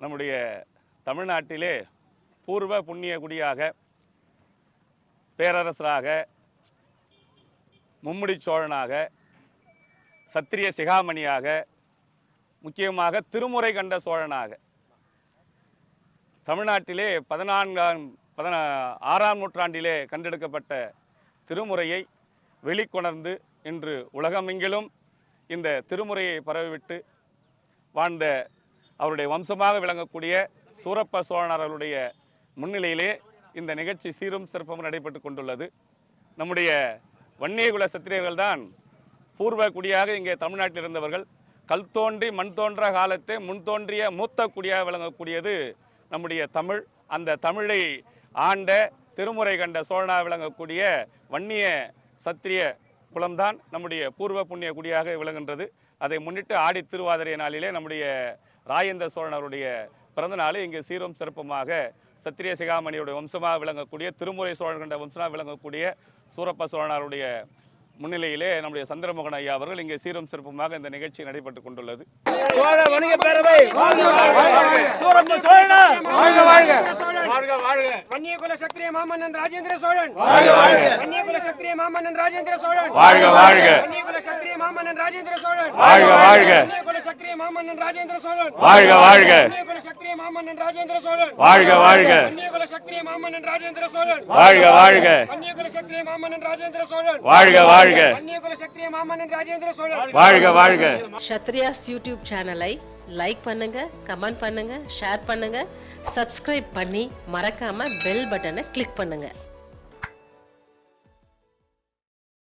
நம்முடைய தமிழ்நாட்டிலே பூர்வ புண்ணிய குடியாக பேரரசராக மும்முடி சோழனாக சத்திரிய சிகாமணியாக முக்கியமாக திருமுறை கண்ட சோழனாக. தமிழ்நாட்டிலே பதினான்காம் பதினா ஆறாம் நூற்றாண்டிலே கண்டெடுக்கப்பட்ட திருமுறையை வெளிக்கொணர்ந்து இன்று உலகமெங்கிலும் இந்த திருமுறையை பரவிவிட்டு வாழ்ந்த அவருடைய வம்சமாக விளங்கக்கூடிய சூரப்ப சோழனார் அவருடைய முன்னிலையிலே இந்த நிகழ்ச்சி சீரும் சிறப்பும் நடைபெற்று கொண்டுள்ளது. நம்முடைய வன்னியகுல சத்திரியர்கள் தான் பூர்வ குடியாக இங்கே தமிழ்நாட்டில் இருந்தவர்கள். கல் தோன்றி மண் தோன்ற காலத்தை முன் தோன்றிய மூத்த குடியாக விளங்கக்கூடியது நம்முடைய தமிழ். அந்த தமிழை ஆண்ட திருமுறை கண்ட சோழனாக விளங்கக்கூடிய வன்னிய சத்திரிய குலம்தான் நம்முடைய பூர்வ புண்ணிய குடியாக விளங்குகின்றது. அதை முன்னிட்டு ஆடி திருவாதிரை நாளிலே நம்முடைய ராஜேந்திர சோழனருடைய பிறந்த நாளை இங்கு சீரும் சிறப்புமாக சத்திரிய சிகாமணியுடைய வம்சமாக விளங்கக்கூடிய திருமுறை சோழன் கண்ட வம்சமாக விளங்கக்கூடிய சூரப்ப சோழனாருடைய முன்னிலையிலே நம்முடைய சந்திரமோகன் ஐயா அவர்கள் இங்கே சீரும் சிறப்புமாக இந்த நிகழ்ச்சி நடைபெற்றுக் கொண்டுள்ளது. சோழ வணிக பேரவை! சூரப்ப சோழனார் வாழ்க வாழ்க! வாழ்க வாழ்க! வன்னியகுல சத்திரிய மாமன்னன் ராஜேந்திர சோழன்! வாழ்க வாழ்க! வன்னியகுல சத்திரிய மாமன்னன் ராஜேந்திர சோழன்! வாழ்க வாழ்க! வன்னியகுல சத்திரிய மாமன்னன் ராஜேந்திர சோழன்! வாழ்க வாழ்க! சத்திரிய மாமன்னன் ராஜேந்திர சோழன். வாழ்க வாழ்க. வன்னியகுல சத்திரிய மாமன்னன் ராஜேந்திர சோழன். வாழ்க வாழ்க. வன்னியகுல சத்திரிய மாமன்னன் ராஜேந்திர சோழன். வாழ்க வாழ்க. வன்னியகுல சத்திரிய மாமன்னன் ராஜேந்திர சோழன். வாழ்க வாழ்க. வன்னியகுல சத்திரிய மாமன்னன் ராஜேந்திர சோழன். வாழ்க வாழ்க. ஷத்ரியாஸ் யூடியூப் சேனலை லைக் பண்ணுங்க கமெண்ட் பண்ணுங்க ஷேர் பண்ணுங்க சப்ஸ்கிரைப் பண்ணி மறக்காம பெல் பட்டனை கிளிக் பண்ணுங்க.